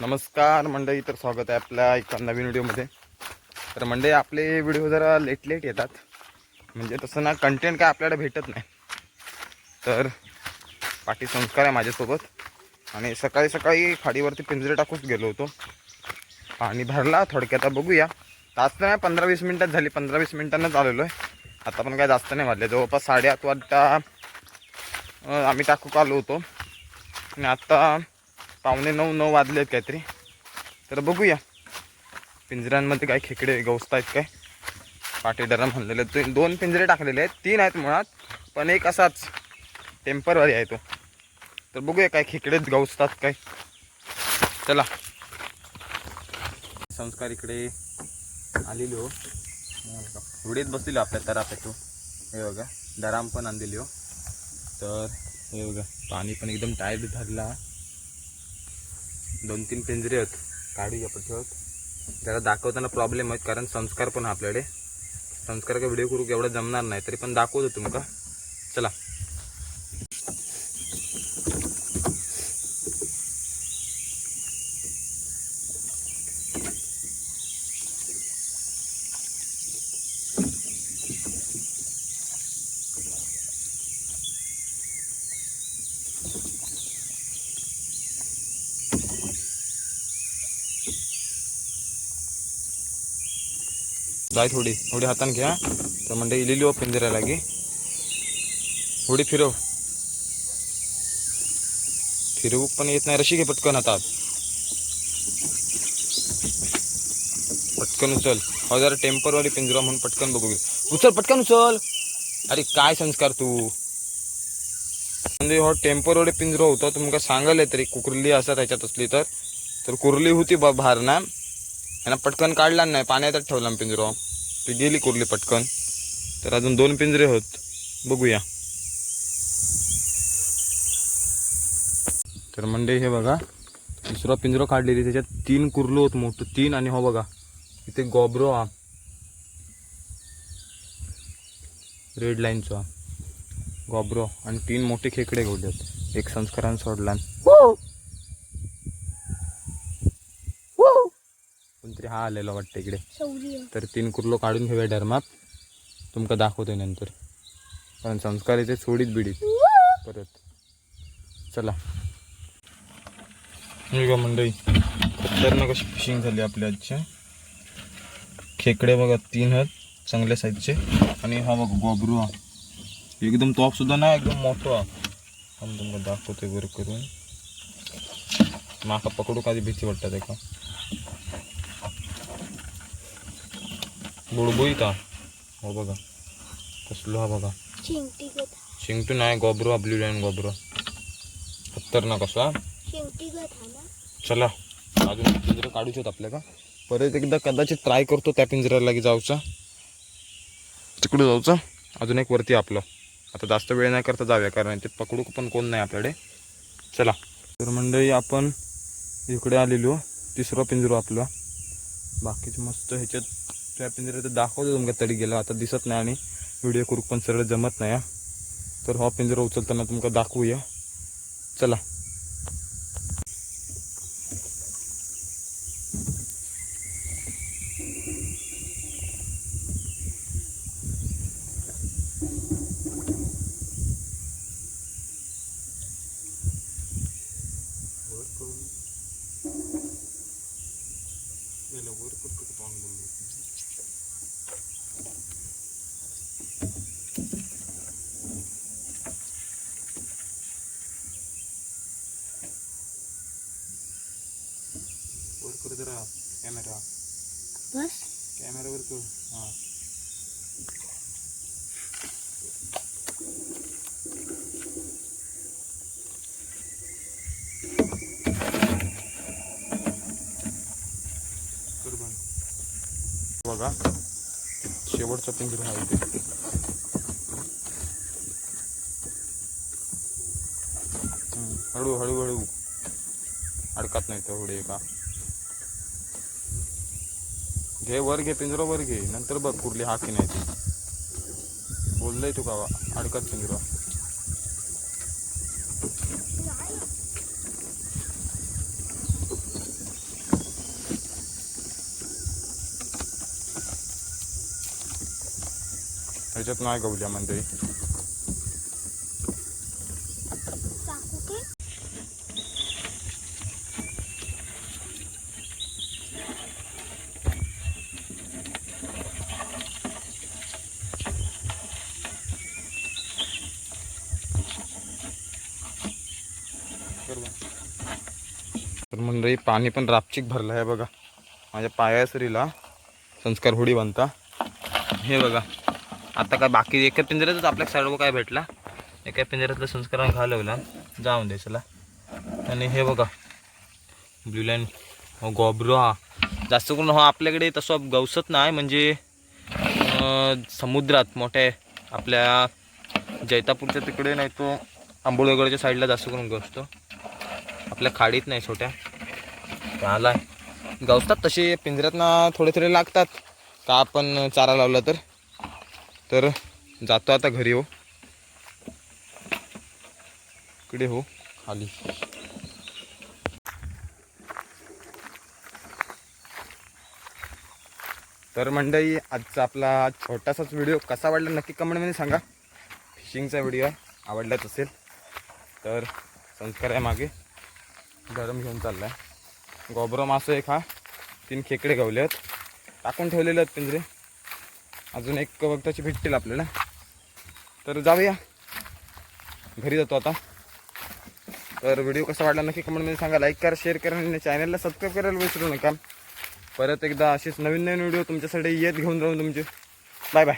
नमस्कार मंडळी. तर स्वागत आहे आपल्या एका नवीन व्हिडिओमध्ये. तर मंडळी आपले व्हिडिओ जरा लेट लेट येतात. म्हणजे तसं ना कंटेंट काय आपल्याला भेटत नाही. तर पाठी संस्कार आहे माझ्यासोबत. आणि सकाळी सकाळी खाडीवरती पिंजरे टाकूच गेलो होतो. आणि भरला थोडक्यात आता बघूया. तास तर नाही पंधरा वीस मिनटात झाली. पंधरा वीस मिनटांनाच आलेलो आहे. आता पण काय जास्त नाही वाजले. जवळपास साडेआठ वाजता आम्ही टाकूक आलो होतो. आणि आत्ता पावणे नऊ नऊ वाजले आहेत काहीतरी. तर बघूया. पिंजऱ्यांमध्ये काय खेकडे गवसत आहेत काय? पाटे डरम म्हणलेले ते दोन पिंजरे टाकलेले आहेत. तीन आहेत मुळात पण एक असाच टेम्परवारी आहे तो. तर बघूया काय खेकडेच गवसतात काय. चला. संस्कार इकडे आलेली हो. उडीत बसलेलो आपल्या तरापेटू हे बघा डराम पण आणलेली हो. तर हे बघा पाणी पण एकदम टायर धरला दोन तीन पिंजरे आहेत. काढू आपण ठेवत. त्याला दाखवताना प्रॉब्लेम आहेत कारण संस्कार पण आहे आपल्याकडे. संस्कार का व्हिडिओ करू एवढं जमणार नाही तरी पण दाखवतो तुमका चला. जाय थोडी थोडी हातान घ्या. तर म्हणजे इलेली हो पिंजऱ्या लागी थोडी फिरव फिरू पण येत नाही. रशी घे पटकन हातात पटकन उचल. हो जरा टेम्परवाली पिंजरा म्हणून पटकन बघू उचल पटकन उचल. अरे काय संस्कार तू? म्हणजे हो टेम्परवाली पिंजरा होता. तुमका सांगले तरी कुकुरली असा त्याच्यात असली तर. तर कुरली होती बा ना यांना पटकन काढला नाही. पाण्यातच ठेवला पिंजरा. ती गेली कुर्ली पटकन. तर अजून दोन पिंजरे होत. बघूया. तर म्हणजे हे बघा. दुसरा पिंजरो काढलेली. त्याच्यात तीन कुर्लो होत मोठं. तीन आणि हो बघा. इथे गॉबरो हा. रेड लाईनचा गॉबरो. आणि तीन मोठे खेकडे घेऊल्यात एक संस्कारान सोडला. हा आलेला वाटतं इकडे. तर तीन कुर्लो काढून घेऊया डरमात. तुमका दाखवतोय नंतर. कारण संस्कार इथे सोडीत बिडीत. परत. चला. बघा मंडळी. खतरनाक अशी फिशिंग झाली आपल्या आजची. खेकडे बघा तीन आहेत चांगल्या साईजचे आणि हा बघा गोबरू हा. एकदम टॉप सुद्धा नाही एकदम मोठा हा. हा मी तुमका दाखवतोय वर करून. माका पकडू कधी भीती वाटतात एका बुळबुळीत हा हो बघा. कसलो हा बघा. शेंगटी गत शिंगटू नाही गोबरो ब्ल्यू लाईन गोबरो. खतरनाक असा शेंगटी गत हा ना? चला. अजून पिंजरं काढूच आपल्या का? परत एकदा कदाचित ट्राय करतो त्या पिंजऱ्याला लागी जाऊचा. तिकडे जाऊचा. अजून एक वरती आपलं. आता जास्त वेळ नाही करता जाऊया कारण ते पकडू पण कोण नाही आपल्याकडे. चला. तर मंडळी आपण इकडे आलेलो. तिसरा पिंजरो आपला. बाकीचे मस्त ह्याच्यात त्या तर दाखवतो तुमका तडी गेला. आता दिसत नाही आणि व्हिडिओ करू पण सरळ जमत नाही तर हा पिंजरा उचलताना तुमका दाखवूया. चला वर कर जरा कॅमेरा. बस. कॅमेरावर कर हां. कर बंद. बघा. शेवटचा पिंजरा आहे इथे. हम्म, हळू हळू हळू. अडकत नाही तेवढे का? घे वर घे पिंजरो वर घे. नंतर बघ कुठली हा की नाही ती. बोललंय तू का अडकत पिंजरो. ह्याच्यात नाही गवल्या म्हणते तर मंडळी पाणी पण रापचिक भरलं आहे बघा. माझ्या पायासरीला संस्कार होडी बांधता. हे बघा. आता काय बाकी एका पिंजऱ्यातच आपल्या सर्व काय भेटला? एका पिंजऱ्यातलं संस्कार घालवला. जाऊन द्यायचला चला. आणि हे बघा. ब्ल्यू लाईन हो गॉब्रो हा. जास्त करून हा आपल्याकडे तसं गवसत नाही म्हणजे समुद्रात मोठ्या आपल्या जैतापूरच्या तिकडे नाही तो आंबोळगडच्या साईडला जास्त करून गवसतो. आपल्या खाडीत नाही छोट्या. त्याला गवसतात तसे पिंजऱ्यातना थोडे थोडे लागतात. का आपण चारा लावला तर? तर जातो आता घरी हो. इकडे हो खाली. तर मंडळी आजचा आपला छोटासाच व्हिडिओ कसा आवडला नक्की कमेंटमध्ये सांगा. फिशिंगचा व्हिडिओ आहे आवडलाच असेल. तर संस्कार आहे मागे. गरम घेऊन चालला आहे गोबरा मासं एक हा. तीन खेकडे गवले आहेत. टाकून ठेवलेले आहेत पिंजरे. अजून एक वक्ताची भेटतील आपल्याला. तर जाऊया. घरी जातो आता. तर व्हिडिओ कसा वाटला नक्की कमेंटमध्ये सांगा. लाईक करा शेअर करा आणि चॅनलला सबस्क्राईब करायला विसरू नका. परत एकदा असेच नवीन नवीन व्हिडिओ तुमच्यासाठी येत घेऊन जाऊन तुमचे. Bye bye